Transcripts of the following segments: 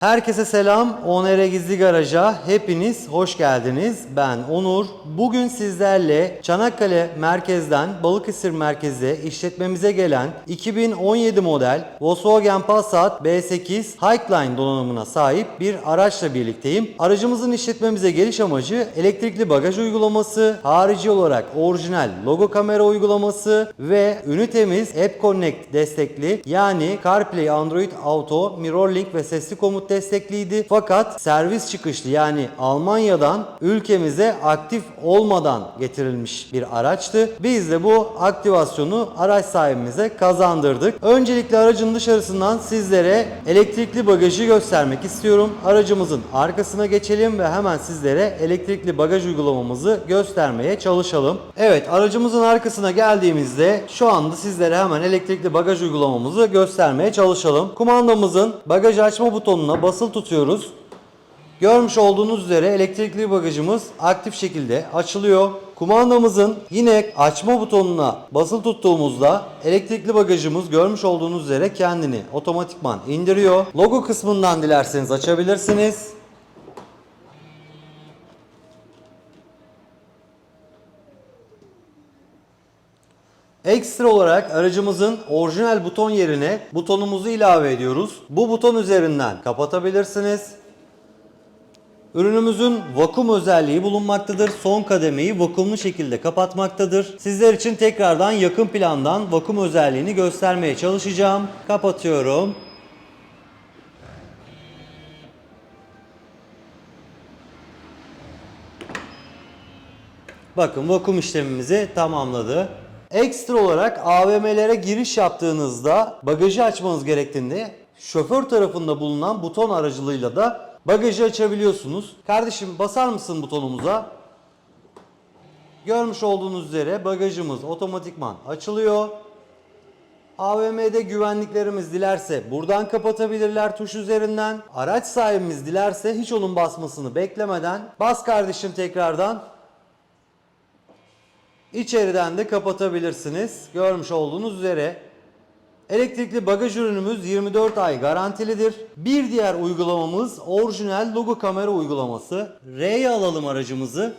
Herkese selam. Onere Gizli Garaj'a hepiniz hoş geldiniz. Ben Onur. Bugün sizlerle Çanakkale merkezden Balıkesir merkeze işletmemize gelen 2017 model Volkswagen Passat B8 Highline donanımına sahip bir araçla birlikteyim. Aracımızın işletmemize geliş amacı elektrikli bagaj uygulaması, harici olarak orijinal logo kamera uygulaması ve ünitemiz App Connect destekli yani CarPlay, Android Auto, MirrorLink ve sesli komut destekliydi. Fakat servis çıkışlı yani Almanya'dan ülkemize aktif olmadan getirilmiş bir araçtı. Biz de bu aktivasyonu araç sahibimize kazandırdık. Öncelikle aracın dışarısından sizlere elektrikli bagajı göstermek istiyorum. Aracımızın arkasına geçelim ve hemen sizlere elektrikli bagaj uygulamamızı göstermeye çalışalım. Evet aracımızın arkasına geldiğimizde şu anda sizlere hemen elektrikli bagaj uygulamamızı göstermeye çalışalım. Kumandamızın bagaj açma butonuna basılı tutuyoruz. Görmüş olduğunuz üzere elektrikli bagajımız aktif şekilde açılıyor. Kumandamızın yine açma butonuna basılı tuttuğumuzda elektrikli bagajımız görmüş olduğunuz üzere kendini otomatikman indiriyor. Logo kısmından dilerseniz açabilirsiniz. Ekstra olarak aracımızın orijinal buton yerine butonumuzu ilave ediyoruz. Bu buton üzerinden kapatabilirsiniz. Ürünümüzün vakum özelliği bulunmaktadır. Son kademeyi vakumlu şekilde kapatmaktadır. Sizler için tekrardan yakın plandan vakum özelliğini göstermeye çalışacağım. Kapatıyorum. Bakın vakum işlemimizi tamamladı. Ekstra olarak AVM'lere giriş yaptığınızda bagajı açmanız gerektiğinde şoför tarafında bulunan buton aracılığıyla da bagajı açabiliyorsunuz. Kardeşim basar mısın butonumuza? Görmüş olduğunuz üzere bagajımız otomatikman açılıyor. AVM'de güvenliklerimiz dilerse buradan kapatabilirler tuş üzerinden. Araç sahibimiz dilerse hiç onun basmasını beklemeden bas kardeşim tekrardan İçeriden de kapatabilirsiniz. Görmüş olduğunuz üzere elektrikli bagaj ürünümüz 24 ay garantilidir. Bir diğer uygulamamız orijinal logo kamera uygulaması. R'ye alalım aracımızı.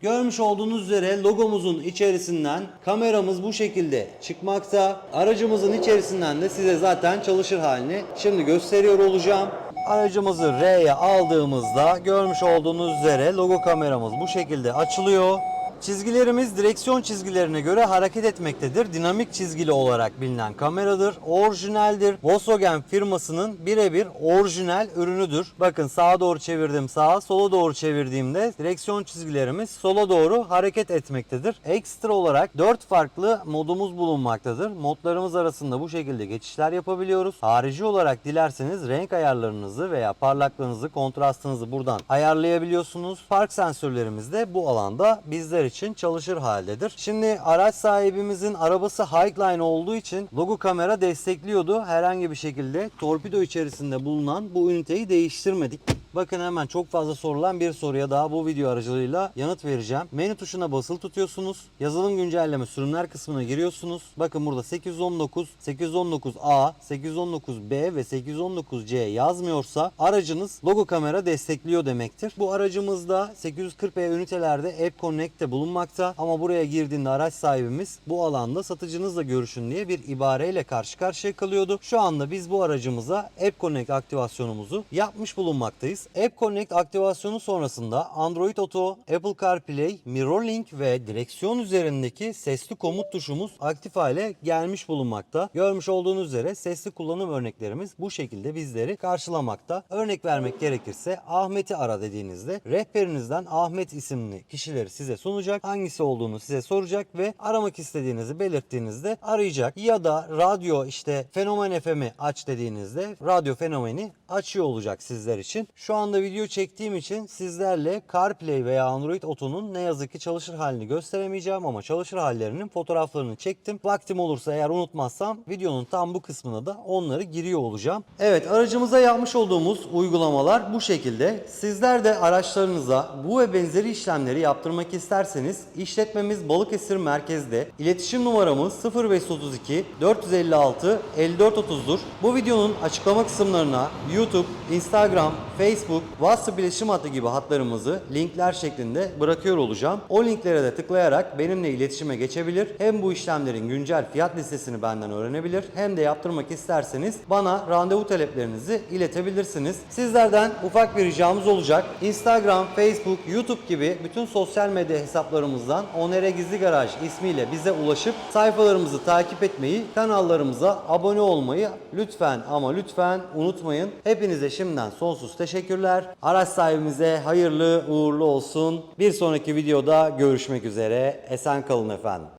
Görmüş olduğunuz üzere logomuzun içerisinden kameramız bu şekilde çıkmakta. Aracımızın içerisinden de size zaten çalışır halini şimdi gösteriyor olacağım. Aracımızı R'ye aldığımızda görmüş olduğunuz üzere logo kameramız bu şekilde açılıyor. Çizgilerimiz direksiyon çizgilerine göre hareket etmektedir. Dinamik çizgili olarak bilinen kameradır. Orijinaldir. Volkswagen firmasının birebir orijinal ürünüdür. Bakın sağa doğru çevirdim sağa, sola doğru çevirdiğimde direksiyon çizgilerimiz sola doğru hareket etmektedir. Ekstra olarak 4 farklı modumuz bulunmaktadır. Modlarımız arasında bu şekilde geçişler yapabiliyoruz. Harici olarak dilerseniz renk ayarlarınızı veya parlaklığınızı, kontrastınızı buradan ayarlayabiliyorsunuz. Park sensörlerimiz de bu alanda bizler için çalışır haldedir. Şimdi araç sahibimizin arabası Highline olduğu için logo kamera destekliyordu. Herhangi bir şekilde torpido içerisinde bulunan bu üniteyi değiştirmedik. Bakın hemen çok fazla sorulan bir soruya daha bu video aracılığıyla yanıt vereceğim. Menü tuşuna basılı tutuyorsunuz. Yazılım güncelleme sürümler kısmına giriyorsunuz. Bakın burada 819, 819A, 819B ve 819C yazmıyorsa aracınız logo kamera destekliyor demektir. Bu aracımızda 840B ünitelerde App Connect'te bulunmakta ama buraya girdiğinde araç sahibimiz bu alanda satıcınızla görüşün diye bir ibareyle karşı karşıya kalıyordu. Şu anda biz bu aracımıza App Connect aktivasyonumuzu yapmış bulunmaktayız. App Connect aktivasyonu sonrasında Android Auto, Apple CarPlay, MirrorLink ve direksiyon üzerindeki sesli komut tuşumuz aktif hale gelmiş bulunmakta. Görmüş olduğunuz üzere sesli kullanım örneklerimiz bu şekilde bizleri karşılamakta. Örnek vermek gerekirse Ahmet'i ara dediğinizde rehberinizden Ahmet isimli kişileri size sunacak. Hangisi olduğunu size soracak ve aramak istediğinizi belirttiğinizde arayacak. Ya da radyo işte Fenomen FM'i aç dediğinizde radyo fenomeni açıyor olacak sizler için. Şu anda video çektiğim için sizlerle CarPlay veya Android Auto'nun ne yazık ki çalışır halini gösteremeyeceğim ama çalışır hallerinin fotoğraflarını çektim. Vaktim olursa eğer unutmazsam videonun tam bu kısmına da onları giriyor olacağım. Evet aracımıza yapmış olduğumuz uygulamalar bu şekilde. Sizler de araçlarınıza bu ve benzeri işlemleri yaptırmak isterseniz işletmemiz Balıkesir merkezde. İletişim numaramız 0532 456 5430'dur. Bu videonun açıklama kısımlarına YouTube, Instagram, Facebook, WhatsApp iletişim hattı gibi hatlarımızı linkler şeklinde bırakıyor olacağım. O linklere de tıklayarak benimle iletişime geçebilir. Hem bu işlemlerin güncel fiyat listesini benden öğrenebilir hem de yaptırmak isterseniz bana randevu taleplerinizi iletebilirsiniz. Sizlerden ufak bir ricamız olacak. Instagram, Facebook, YouTube gibi bütün sosyal medya hesaplarımızdan Onere Gizli Garaj ismiyle bize ulaşıp sayfalarımızı takip etmeyi, kanallarımıza abone olmayı lütfen ama lütfen unutmayın. Hepinize şimdiden sonsuz teşekkürler. Araç sahibimize hayırlı uğurlu olsun. Bir sonraki videoda görüşmek üzere. Esen kalın efendim.